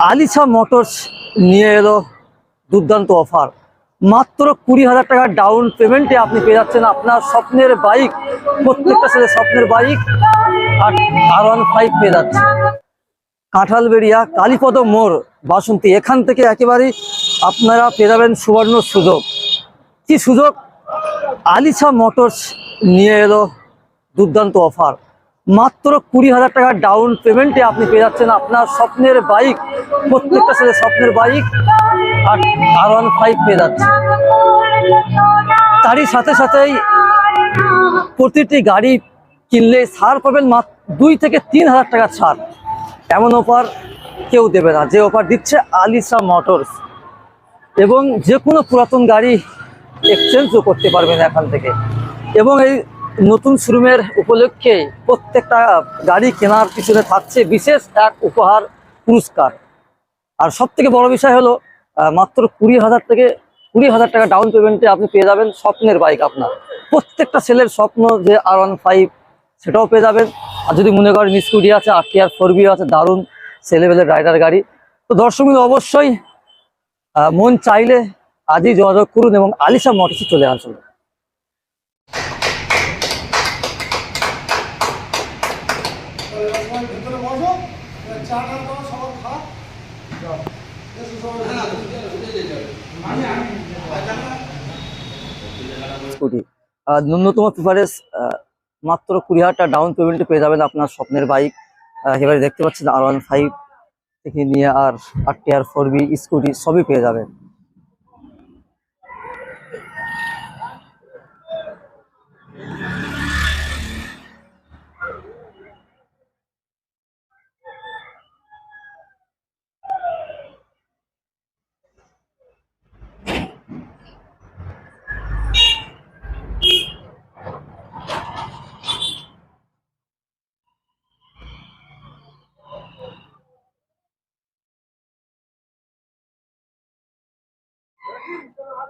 Alisha motors নিয়ে এলো দুর্দান্ত অফার। মাত্র কুড়ি হাজার টাকা ডাউন পেমেন্টে আপনি পেয়ে যাচ্ছেন আপনার স্বপ্নের বাইক প্রত্যেকটা ছেলে স্বপ্নের bike R R one five পেয়ে যাচ্ছে। কাঁঠালবেড়িয়া, কালীপদ মোড়, বাসন্তী, এখান থেকে একেবারেই আপনারা পেয়ে যাবেন সুবর্ণ সুযোগ। কি সুযোগ? আলিশা মোটরস নিয়ে এলো দুর্দান্ত অফার। মাত্র কুড়ি হাজার টাকা ডাউন পেমেন্টে আপনি পেয়ে যাচ্ছেন আপনার স্বপ্নের বাইক প্রত্যেকটা ছেলে স্বপ্নের bike R R one five পেয়ে যাচ্ছে তারই সাথে সাথেই প্রতিটি গাড়ি কিনলে ছাড় পাবেন মাত্র দুই থেকে তিন হাজার টাকা ছাড়। এমন অফার কেউ দেবে না, যে অফার দিচ্ছে আলিসা মোটরস এবং যে কোনো পুরাতন গাড়ি এক্সচেঞ্জও করতে পারবেন এখান থেকে। এবং এই নতুন শোরুমের উপলক্ষে প্রত্যেকটা গাড়ি কেনার পিছনে থাকছে বিশেষ এক উপহার পুরস্কার। আর সব থেকে বড় বিষয় হলো মাত্র কুড়ি হাজার থেকে কুড়ি হাজার টাকা ডাউন পেমেন্টে আপনি পেয়ে যাবেন স্বপ্নের বাইক আপনার। প্রত্যেকটা ছেলের স্বপ্ন যে আর ওয়ান ফাইভ সেটাও পেয়ে যাবেন। আর যদি মনে করেন স্কুটি আছে আর টি আর ফোর আছে, দারুণ ছেলেবেলের রাইডার গাড়ি। তো দর্শক অবশ্যই মন চাইলে আজই যোগাযোগ করুন এবং আলিশা মোটরসে চলে আসুন। সবাই ভিতরে বসো চা টা সবার খা স্কুটি আহ, ন্যূনতম প্রিফারেন্স মাত্র কুড়ি হাজার টাকা ডাউন পেমেন্টে পেয়ে যাবেন আপনার স্বপ্নের বাইক এবারে দেখতে পাচ্ছেন আর ওয়ান ফাইভ থেকে নিয়ে R R T R four B scooty সবই পেয়ে যাবেন।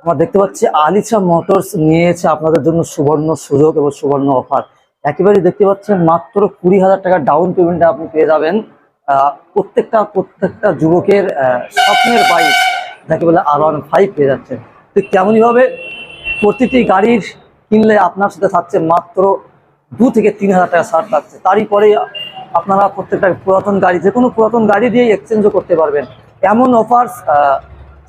আমরা দেখতে পাচ্ছি আলিশা মোটরস নিয়েছে আপনাদের জন্য সুবর্ণ সুযোগ এবং সুবর্ণ অফার। একেবারে দেখতে পাচ্ছেন মাত্র কুড়ি হাজার টাকা ডাউন পেমেন্টে আপনি পেয়ে যাবেন। প্রত্যেকটা প্রত্যেকটা যুবকের স্বপ্নের বাইক যাকে বলে আর ওয়ান ফাইভ পেয়ে যাচ্ছেন। তো কেমনই হবে প্রতিটি গাড়ির কিনলে আপনার সাথে থাকছে মাত্র দু থেকে তিন হাজার টাকা ছাড় থাকছে। তারই পরে আপনারা প্রত্যেকটা পুরাতন গাড়ি যে কোনো পুরাতন গাড়ি দিয়ে এক্সচেঞ্জও করতে পারবেন। এমন অফার্স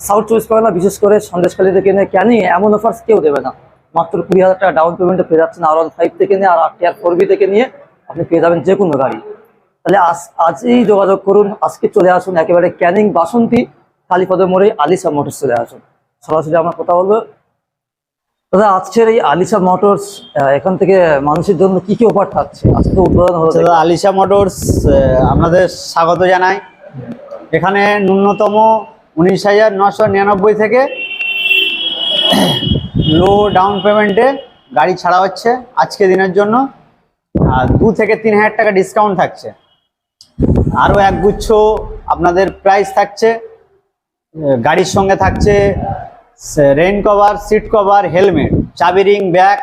সাউথ চয়েস করে না বিশেষ করে সন্দেশখালী থেকে নিয়ে কেন এমন অফার্স কেউ দেবে না। মাত্র কুড়ি হাজার টাকা ডাউন পেমেন্টে পেয়ে যাচ্ছেন আর ওয়ান ফাইভ থেকে নিয়ে আর R T R four B থেকে নিয়ে আপনি পেয়ে যাবেন যে কোনো গাড়ি। তাহলে আজ আজই যোগাযোগ করুন আজকে চলে আসুন একেবারে ক্যানিং বাসন্তী কালীপদ মোড়ে আলিশা মোটরস চলে আসুন। সরাসরি আমরা কথা বলব। দাদা আজকের এই আলিশা মোটরস এখান থেকে মানুষের জন্য কি কি অফার থাকছে? আজকে উদ্বোধন হলো আচ্ছা, আলিশা মোটরস আপনাদের স্বাগত জানাই। এখানে ন্যূনতম উনিশ হাজার নশো নিরানব্বই থেকে লো ডাউন পেমেন্টে গাড়ি ছাড়া হচ্ছে আজকে দিনের জন্য। আর দু থেকে তিন হাজার টাকা ডিসকাউন্ট থাকছে। আরও একগুচ্ছ আপনাদের প্রাইস থাকছে। গাড়ির সঙ্গে থাকছে rain cover seat cover helmet চাবি রিং ব্যাগ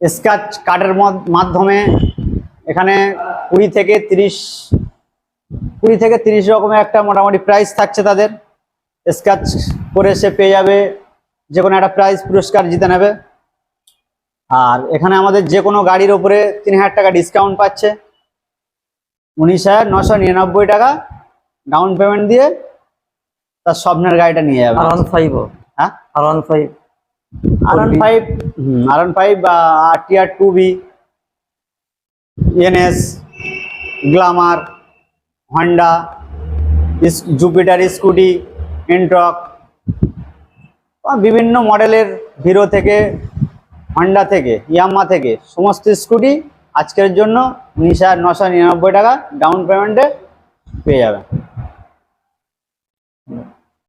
স্ক্র্যাচ কার্ডের মাধ্যমে। এখানে কুড়ি থেকে তিরিশ কুড়ি থেকে তিরিশ রকমের একটা মোটামুটি প্রাইস থাকছে তাদের। স্ক্র্যাচ করে সে পেয়ে যাবে যে কোনো একটা প্রাইজ পুরস্কার জিতে নেবে। আর এখানে আমাদের যে কোনো গাড়ির ওপরে তিন হাজার টাকা ডিসকাউন্ট পাচ্ছে। উনিশ হাজার নশো নিরানব্বই টাকা ডাউন পেমেন্ট দিয়ে তার স্বপ্নের গাড়িটা নিয়ে যাবে। আর ওয়ান ফাইভ হ্যাঁ? R five R five R five বা R T R two B NS glamour Honda Jupiter scooty Ntorq বিভিন্ন মডেলের হিরো থেকে হন্ডা থেকে ইয়ামা থেকে, সমস্ত স্কুটি আজকের জন্য উনিশ হাজার নশো নিরানব্বই টাকা ডাউন পেমেন্টে পেয়ে যাবে